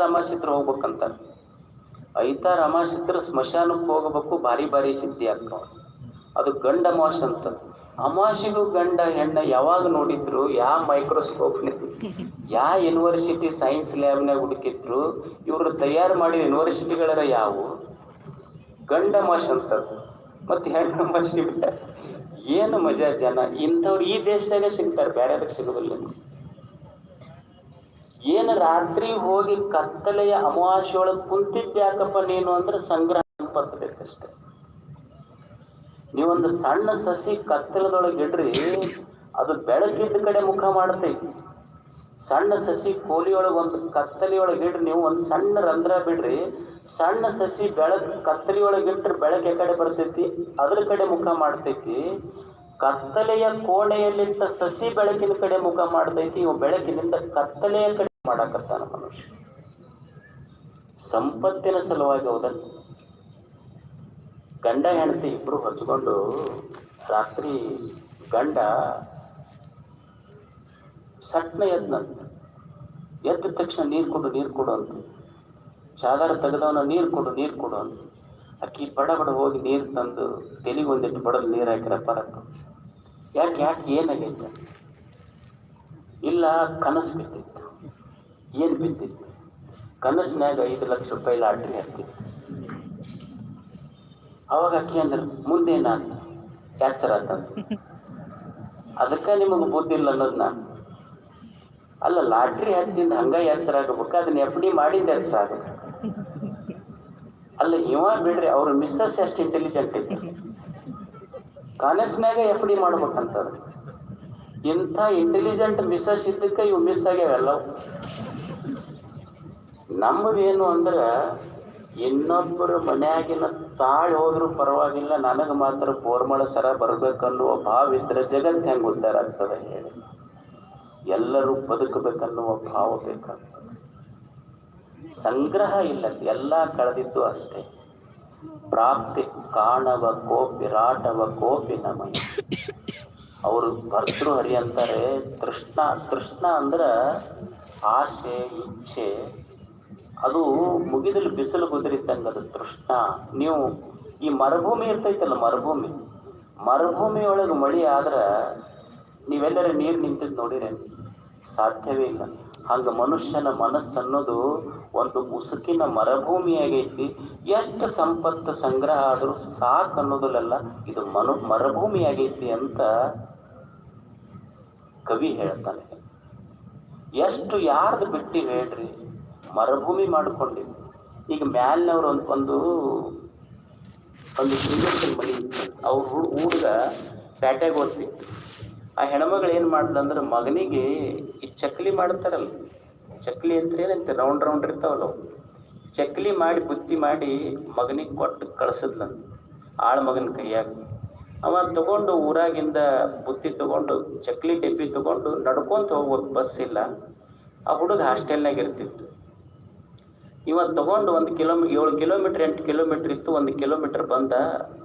ಐತಾರ ಹೋಗ್ಬೇಕಂತಾರೆ. ಹೋಗ್ಬೇಕಂತ ಐತಾರ ಅಮಾಸಿತ್ರ ಸ್ಮಶಾನಕ್ಕೆ ಹೋಗಬೇಕು ಭಾರಿ ಭಾರಿ ಸಿದ್ಧಿ ಆಗ್ತಾವ. ಅದು ಗಂಡ ಅಮಾಶ ಅಂತ. ಅಮಾಶಿಗೂ ಗಂಡ ಹೆಣ್ಣ ಯಾವಾಗ ನೋಡಿದ್ರು ಯಾವ ಮೈಕ್ರೋಸ್ಕೋಪ್ ಯಾ ಯೂನಿವರ್ಸಿಟಿ ಸೈನ್ಸ್ ಲ್ಯಾಬ್ನಾಗ ಹುಡುಕಿದ್ರು ಇವ್ರು ತಯಾರು ಮಾಡಿದ ಯೂನಿವರ್ಸಿಟಿಗಳ ಯಾವು? ಗಂಡ ಮಾಶ ಅಂತ ಮತ್ತೆ ಹೆಣ್ಣು ಮಾಷಿ. ಏನು ಮಜಾ ಜನ? ಇಂಥವ್ರು ಈ ದೇಶದಾಗೆ ಸಿಗ್ತಾರೆ ಬೇರೆ ಸಿಗೋದಿಲ್ಲ. ಏನು ರಾತ್ರಿ ಹೋಗಿ ಕತ್ತಲೆಯ ಅಮಾವಾಸ್ಯೊಳಗೆ ಕುಂತಿದ್ಯಾಕಪ್ಪ ನೀನು ಅಂದ್ರೆ ಸಂಗ್ರಹ ಸಂಪತ್ತು ಬೇಕಷ್ಟೆ ನೀವೊಂದು ಸಣ್ಣ ಸಸಿ ಕತ್ತಲದೊಳಗೆ ಇಡ್ರಿ, ಅದು ಬೆಳಕಿದ್ದ ಕಡೆ ಮುಖ ಮಾಡ್ತೈತಿ. ಸಣ್ಣ ಸಸಿ ಕೋಲಿಯೊಳಗೆ ಒಂದು ಕತ್ತಲಿಯೊಳಗೆ ಇಡ್ರಿ, ನೀವು ಒಂದು ಸಣ್ಣ ರಂಧ್ರ ಬಿಡ್ರಿ, ಸಣ್ಣ ಸಸಿ ಬೆಳಕ್ ಕತ್ತಲಿಯೊಳಗೆ ಇಟ್ರೆ ಬೆಳಕೆ ಕಡೆ ಬರ್ತೈತಿ, ಅದ್ರ ಕಡೆ ಮುಖ ಮಾಡ್ತೈತಿ. ಕತ್ತಲೆಯ ಕೋಣೆಯಲ್ಲಿದ್ದ ಸಸಿ ಬೆಳಕಿನ ಕಡೆ ಮುಖ ಮಾಡ್ತೈತಿ, ಇವು ಬೆಳಕಿನಿಂದ ಕತ್ತಲೆಯ ಕಡೆ ಮಾಡಾಕತ್ತಾನ ಮನುಷ್ಯ. ಸಂಪತ್ತಿನ ಸಲುವಾಗಿ ಹೋದ ಗಂಡ, ಹೆಂಡತಿ ಇಬ್ರು ಹಚ್ಕೊಂಡು ರಾತ್ರಿ ಗಂಡ ಸಟ್ನ ಎದ್ನಂತ. ಎದ್ದ ತಕ್ಷಣ ನೀರು ಕೊಡು ನೀರು ಕೊಡು ಅಂತ. ಚಾದರ ತೆಗೆದವನ ನೀರು ಕೊಡು ನೀರು ಕೊಡು ಅಂತ. ಅಕ್ಕಿ ಬಡ ಬಡ ಹೋಗಿ ನೀರು ತಂದು ತೆಲಿಗೆ ಒಂದಿಟ್ಟು ಬಡದು ನೀರು ಹಾಕಿರ ಪರಕ್ಕ ಯಾಕೆ ಯಾಕೆ ಏನಾಗೈತೆ? ಇಲ್ಲ, ಕನಸು ಬಿದ್ದಿತ್ತು ಏನು ಬಿದ್ದಿತ್ತು ಕನಸಿನಾಗ ಐದು ಲಕ್ಷ ರೂಪಾಯಿ ಲಾಟ್ರಿ ಹತ್ತಿತ್ತು ಅವಾಗ ಅಕ್ಕಿ ಅಂದ್ರೆ ಮುಂದೆ ನಾನು ಕ್ಯಾನ್ಸರ್ ಆತಂತ ಅದಕ್ಕೆ ನಿಮಗೆ ಬುದ್ಧಿ ಇಲ್ಲ ಅನ್ನೋದು ನಾನು ಅಲ್ಲ, ಲಾಟ್ರಿ ಹಚ್ಚಿಂದ ಹಂಗ ಎಚ್ಚರ ಆಗಬೇಕು? ಅದನ್ನ ಎಫ್ ಡಿ ಮಾಡಿಂದ ಎಚ್ಚರ ಆಗಬೇಕು ಅಲ್ಲ, ಇವ ಬಿಡ್ರಿ, ಅವ್ರ ಮಿಸ್ಸಸ್ ಎಷ್ಟು ಇಂಟೆಲಿಜೆಂಟ್ ಇತ್ತು ಕಾನಸ್ನಾಗ ಎಫ್ ಡಿ ಮಾಡ್ಬೇಕಂತಂದ್ರೆ ಇಂಥ ಇಂಟೆಲಿಜೆಂಟ್ ಮಿಸ್ಸಸ್ ಇದ್ದಕ್ಕೆ ಇವು ಮಿಸ್ ಆಗ್ಯಾವೆಲ್ಲವು ನಮ್ಮದೇನು ಅಂದ್ರೆ ಇನ್ನೊಬ್ಬರ ಮನೆಯಾಗಿನ ತಾಳಿ ಹೋದ್ರೂ ಪರವಾಗಿಲ್ಲ, ನನಗೆ ಮಾತ್ರ ಬೋರ್ಮಳ ಸರ ಬರ್ಬೇಕನ್ನುವ ಭಾವ ಇದ್ರೆ ಜಗತ್ತು ಹೆಂಗೆ ಉದ್ದಾರ ಆಗ್ತದೆ ಹೇಳಿ. ಎಲ್ಲರೂ ಬದುಕಬೇಕನ್ನುವ ಭಾವ ಬೇಕಾಗ್ತದೆ. ಸಂಗ್ರಹ ಇಲ್ಲ, ಎಲ್ಲ ಕಳೆದಿದ್ದು ಅಷ್ಟೇ. ಪ್ರಾಪ್ತಿ ಕಾಣವ ಕೋಪಿ, ರಾಟವ ಕೋಪಿ ನಮಯ ಅವರು ಭರ್ತೃಹರಿ ಅಂತಾರೆ ಕೃಷ್ಣ ಕೃಷ್ಣ ಅಂದ್ರೆ ಆಸೆ, ಇಚ್ಛೆ. ಅದು ಮುಗಿದಲ್ಲಿ ಬಿಸಿಲು ಕುದುರಿದ್ದಂಗೆ ಅದು ತೃಷ್ಣ. ನೀವು ಈ ಮರುಭೂಮಿ ಇರ್ತೈತಲ್ಲ ಮರುಭೂಮಿ ಮರುಭೂಮಿ ಒಳಗೆ ಮಳೆ ಆದ್ರೆ ನೀವೆಲ್ಲರ ನೀರು ನಿಂತಿದ್ದು ನೋಡಿರಿ, ಸಾಧ್ಯವೇ ಇಲ್ಲ. ಹಂಗೆ ಮನುಷ್ಯನ ಮನಸ್ಸು ಅನ್ನೋದು ಒಂದು ಉಸುಕಿನ ಮರುಭೂಮಿಯಾಗೈತಿ ಎಷ್ಟು ಸಂಪತ್ತು ಸಂಗ್ರಹ ಆದರೂ ಸಾಕು ಅನ್ನೋದಲ್ಲ ಇದು ಮನು ಮರುಭೂಮಿಯಾಗೈತಿ ಅಂತ ಕವಿ ಹೇಳ್ತಾನೆ ಎಷ್ಟು ಯಾರ್ದು ಬಿಟ್ಟು ಹೇಳ್ರಿ, ಮರುಭೂಮಿ ಮಾಡ್ಕೊಂಡಿ. ಈಗ ಮ್ಯಾಲಿನವ್ರು ಒಂದು ಒಂದು ಒಂದು ಸುಂದರ್ಶನ್ ಮನೆ ಅವ್ರ ಹುಡುಗ ಪ್ಯಾಟ್ಯಾಗ ಓದ್ತಿತ್ತು ಆ ಹೆಣ್ಮಗಳು ಏನು ಮಾಡ್ದಂದ್ರೆ ಮಗನಿಗೆ ಈ ಚಕ್ಲಿ ಮಾಡ್ತಾರಲ್ಲ, ಚಕ್ಲಿ ಅಂತ ಏನಂತ, ರೌಂಡ್ ರೌಂಡ್ ಇರ್ತಾವಲ್ಲ ಚಕ್ಲಿ ಮಾಡಿ, ಬುತ್ತಿ ಮಾಡಿ ಮಗನಿಗೆ ಕೊಟ್ಟು ಕಳ್ಸದ್ಲಂತ ಆಳ ಮಗನ ಕೈಯಾಗ. ಅವ ತಗೊಂಡು ಊರಾಗಿಂದ ಬುತ್ತಿ ತಗೊಂಡು, ಚಕ್ಲಿ ಡಬ್ಬಿ ತಗೊಂಡು ನಡ್ಕೊಂತ ಹೋಗ್ಬೇಕು, ಬಸ್ ಇಲ್ಲ. ಆ ಹುಡುಗ ಹಾಸ್ಟೆಲ್ನಾಗ ಇರ್ತಿತ್ತು. ಇವ ತಗೊಂಡು ಒಂದು ಕಿಲೋಮೀ, ಏಳು ಕಿಲೋಮೀಟ್ರ್, ಎಂಟು ಕಿಲೋಮೀಟ್ರ್ ಇತ್ತು, ಒಂದು ಕಿಲೋಮೀಟ್ರ್ ಬಂದ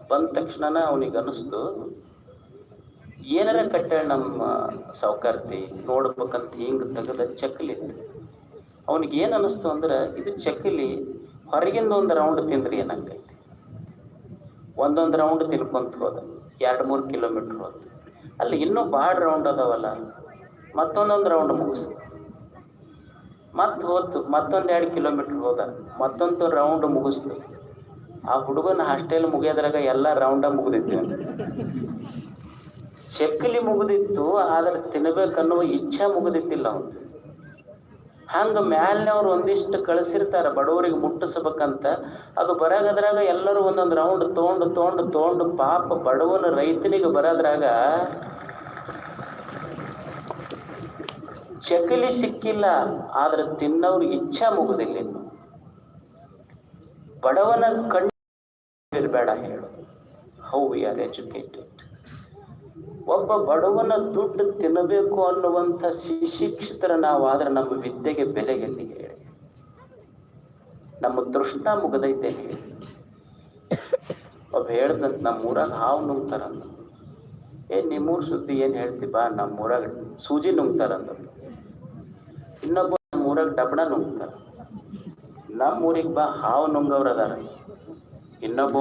ಬಂದ ತಕ್ಷಣ ಅವನಿಗೆ ಅನಿಸ್ತು, ಏನಾರ ಕಟ್ಟಾಳ ನಮ್ಮ ಸೌಕಾರ್ತಿ, ನೋಡ್ಬೇಕಂತ ಹಿಂಗೆ ತೆಗೆದ ಚಕ್ಲಿ. ಅವನಿಗೆ ಏನು ಅನಿಸ್ತು ಅಂದ್ರೆ, ಇದು ಚಕ್ಲಿ ಹೊರಗಿಂದ ಒಂದು ರೌಂಡ್ ತಿಂದ್ರೆ ಏನಾಗೈತಿ ಒಂದೊಂದು ರೌಂಡ್ ತಿನ್ಕೊಂತ ಹೋದ. ಎರಡು ಮೂರು ಕಿಲೋಮೀಟ್ರ್ ಹೋದ ಅಲ್ಲಿ ಇನ್ನೂ ಭಾಳ ರೌಂಡ್ ಅದಾವಲ್ಲ. ಮತ್ತೊಂದೊಂದು ರೌಂಡ್ ಮುಗಿಸ್ತು ಮತ್ತೆ ಹೋತು ಮತ್ತೊಂದು ಎರಡು ಕಿಲೋಮೀಟ್ರ್ ಹೋದ. ಮತ್ತೊಂದು ರೌಂಡ್ ಮುಗಿಸ್ತು ಆ ಹುಡುಗನ ಹಾಸ್ಟೆಲ್ ಮುಗಿಯೋದ್ರಾಗ ಎಲ್ಲ ರೌಂಡ ಮುಗಿದಿತ್ತು. ಚಕ್ಕಲಿ ಮುಗಿದಿತ್ತು, ಆದ್ರೆ ತಿನ್ಬೇಕನ್ನುವ ಇಚ್ಛೆ ಮುಗಿದಿತ್ತಿಲ್ಲ ಅವನು ಹಂಗ ಮ್ಯಾಲಿನವ್ರು ಒಂದಿಷ್ಟು ಕಳಿಸಿರ್ತಾರ, ಬಡವರಿಗೆ ಮುಟ್ಟಿಸ್ಬೇಕಂತ, ಅದು ಬರಾಗದ್ರಾಗ ಎಲ್ಲರೂ ಒಂದೊಂದು ರೌಂಡ್ ತೊಗೊಂಡು ತೊಗೊಂಡು ತೊಗೊಂಡು ಪಾಪ ಬಡವನ ರೈತನಿಗೆ ಬರೋದ್ರಾಗ ಚಕಲಿ ಸಿಕ್ಕಿಲ್ಲ, ಆದ್ರೆ ತಿನ್ನೋರು ಇಚ್ಛಾ ಮುಗುದಿಲ್ಲ ಇನ್ನು. ಬಡವನ ಕಣ್ಣು ಇರಬೇಡ ಹೇಳು. ಹೌ ವಿ ಆರ್ ಎಜುಕೇಟೆಡ್ ಒಬ್ಬ ಬಡವನ ದುಡ್ಡು ತಿನ್ನಬೇಕು ಅನ್ನುವಂಥ ಸುಶಿಕ್ಷಿತರ ನಾವಾದ್ರೆ ನಮ್ಮ ವಿದ್ಯೆಗೆ ಬೆಲೆ ಎಲ್ಲಿ ಹೇಳಿ? ನಮ್ಮ ತೃಷ್ಣ ಮುಗದೈತೆ ಹೇಳಿ. ಒಬ್ಬ ಹೇಳ್ದಂತ ನಮ್ಮ ಊರಾಗ ಹಾವು ನುಂಗ್ತಾರಂದ ಏ, ನಿಮ್ಮೂರ್ ಸುದ್ದಿ ಏನು ಹೇಳ್ತಿ ಬಾ ನಮ್ಮ ಊರಾಗ ಸೂಜಿ ನುಂಗ್ತಾರಂದ ಇನ್ನೊಬ್ಬ ನಮ್ಮ ಊರಾಗ ಡಬಣ ನುಂಗ್ತಾರ. ನಮ್ಮ ಊರಿಗೆ ಬಾ, ಹಾವು ನುಂಗವ್ರದಾರ. ಇನ್ನೊಬ್ಬ